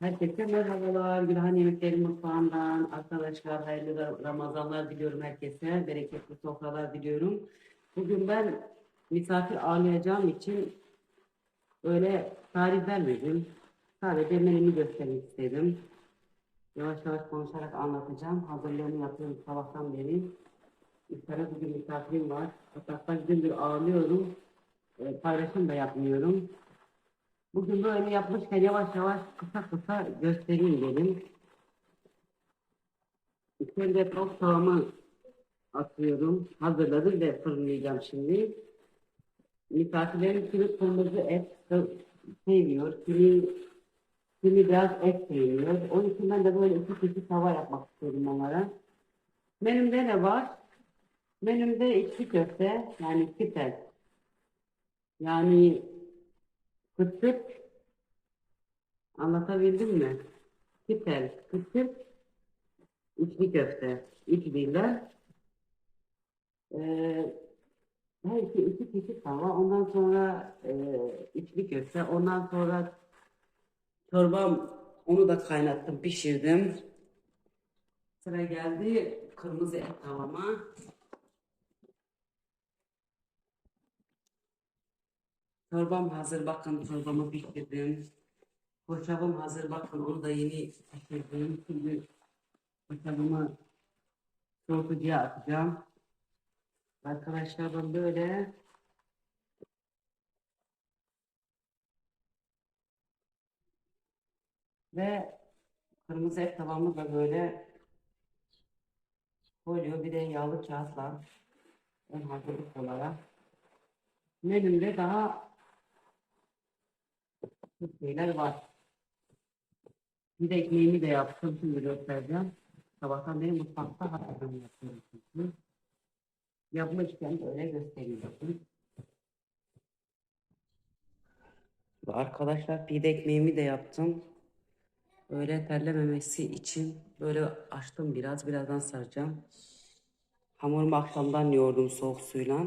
Herkese merhabalar. Gülhan Yemekleri Mutfağı'ndan arkadaşlar hayırlı Ra- Ramazanlar diliyorum herkese. Bereketli sofralar diliyorum. Bugün ben misafir ağırlayacağım için öyle tarif vermedim. Sadece menümü göstermek istedim. Yavaş yavaş konuşarak anlatacağım. Hazırlığını yapıyorum sabahtan beri. İftara bugün misafirim var. Hatta gündür ağırlıyorum. E, paylaşım da yapmıyorum. Bugün böyle yapmışken yavaş yavaş kısa kısa göstereyim dedim. Tavuk tavamı atıyorum. Hazırladım ve fırınlayacağım şimdi. Misafirlerim kimi kırmızı et se- seviyor, kimi, kimi biraz et seviyor. Onun için ben de böyle iki kişi tava yapmak istiyorum onlara. Menümde ne var? Menümde içli köfte, yani kitel. Yani fıstık, Anlatabildim mi? Kitel, kısır, içli köfte. Üç birler. Ee, her iki, iki çeşit tava. Ondan sonra e, içli köfte. Ondan sonra çorbam onu da kaynattım, pişirdim. Sıra geldi kırmızı et tavama. Çorbam hazır. Bakın çorbamı pişirdim. Poğaçam hazır. Bakın onu da yeni pişirdim. Şimdi poğaçamı soğutucuya atacağım. Arkadaşlar ben böyle ve kırmızı et tavamı da böyle koyuyor. Bir de yağlı kağıtla ön hazırlık olarak. Menümde daha şeyler var. Bir de ekmeğimi de yaptım. Şimdi göstereceğim. Sabahtan beri mutfakta hazırlığını yapıyorum çünkü. Yapmışken böyle gösteriyorum. Arkadaşlar pide ekmeğimi de yaptım. Böyle terlememesi için böyle açtım biraz. Birazdan saracağım. Hamurumu akşamdan yoğurdum soğuk suyla.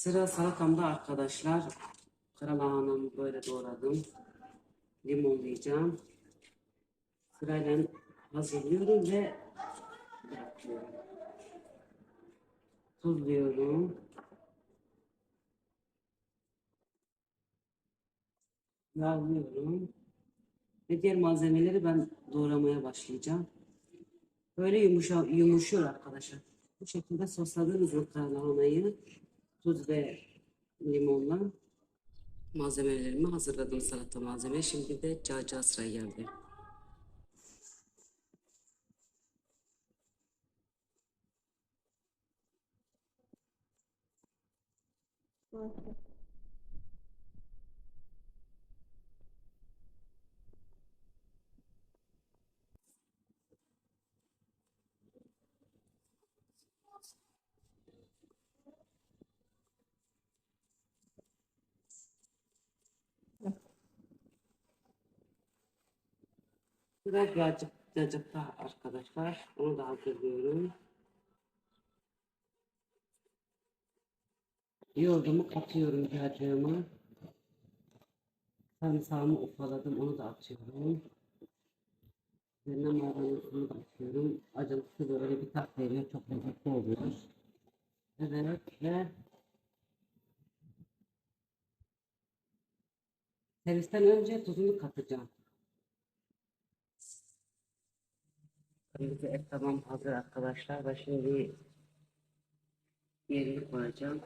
Sıra salatamda arkadaşlar. Karalahanamı böyle doğradım. Limonlayacağım. Sırayla hazırlıyorum ve bırakıyorum. Tuzluyorum. Yağlıyorum. Ve diğer malzemeleri ben doğramaya başlayacağım. Böyle yumuşa, yumuşuyor arkadaşlar. Bu şekilde sosladığınız mı karalahanayı tuz ve limonla malzemelerimi hazırladım salata malzeme. Şimdi de cağcağ sıra geldi. Biraz cacık, cacıkta arkadaşlar. Onu da hazırlıyorum. Yoğurdumu katıyorum cacığıma. Sarımsağımı ufaladım. Onu da atıyorum. Üzerine maydanozunu da atıyorum. Acılısı böyle bir tat veriyor. Çok lezzetli oluyor. Evet ve servisten önce tuzunu katacağım. Kırmızı et tamam hazır arkadaşlar. Ben şimdi yerini koyacağım.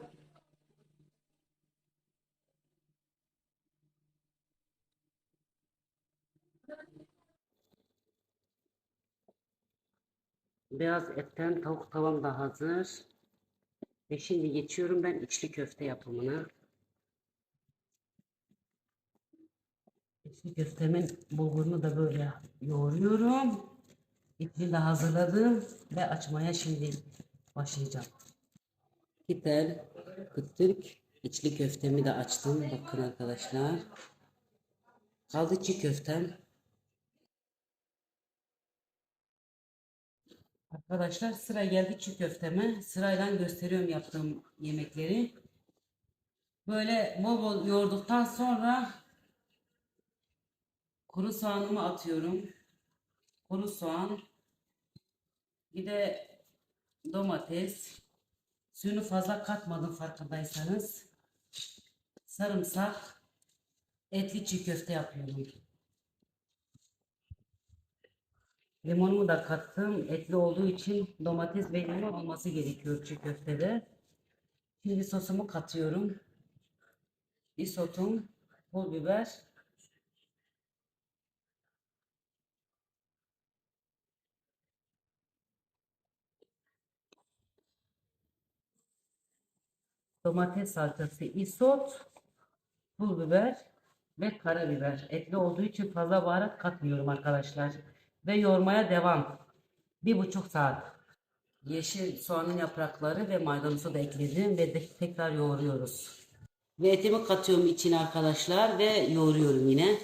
Beyaz etten tavuk tavam da hazır. Ve şimdi geçiyorum ben içli köfte yapımına. İçli köftemin bulgurunu da böyle yoğuruyorum. İpini de hazırladım ve açmaya şimdi başlayacağım. Gider, kıtırk, içli köftemi de açtım. Bakın arkadaşlar. Kaldı çiğ köftem. Arkadaşlar sıra geldi çiğ köfteme. Sırayla gösteriyorum yaptığım yemekleri. Böyle bol bol yoğurduktan sonra kuru soğanımı atıyorum. Kuru soğan. Bir de domates. Suyunu fazla katmadım farkındaysanız. Sarımsak. Etli çiğ köfte yapıyorum. Limonumu da kattım. Etli olduğu için domates ve limon olması gerekiyor çiğ köftede. Şimdi sosumu katıyorum. Isotum, pul biber. Domates salçası, isot, pul biber ve karabiber. Etli olduğu için fazla baharat katmıyorum arkadaşlar. Ve yoğurmaya devam. Bir buçuk saat. Yeşil soğanın yaprakları ve maydanozu da ekledim ve de tekrar yoğuruyoruz. Ve etimi katıyorum içine arkadaşlar ve yoğuruyorum yine.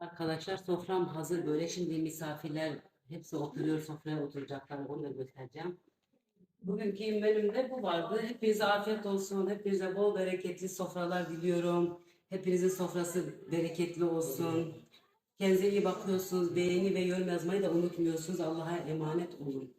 Arkadaşlar sofram hazır böyle şimdi misafirler hepsi oturuyor sofraya oturacaklar onu da göstereceğim. Bugünkü menümde bu vardı. Hepinize afiyet olsun. Hepinize bol bereketli sofralar diliyorum. Hepinizin sofrası bereketli olsun. Kendinize iyi bakıyorsunuz. Beğeni ve yorum yazmayı da unutmuyorsunuz. Allah'a emanet olun.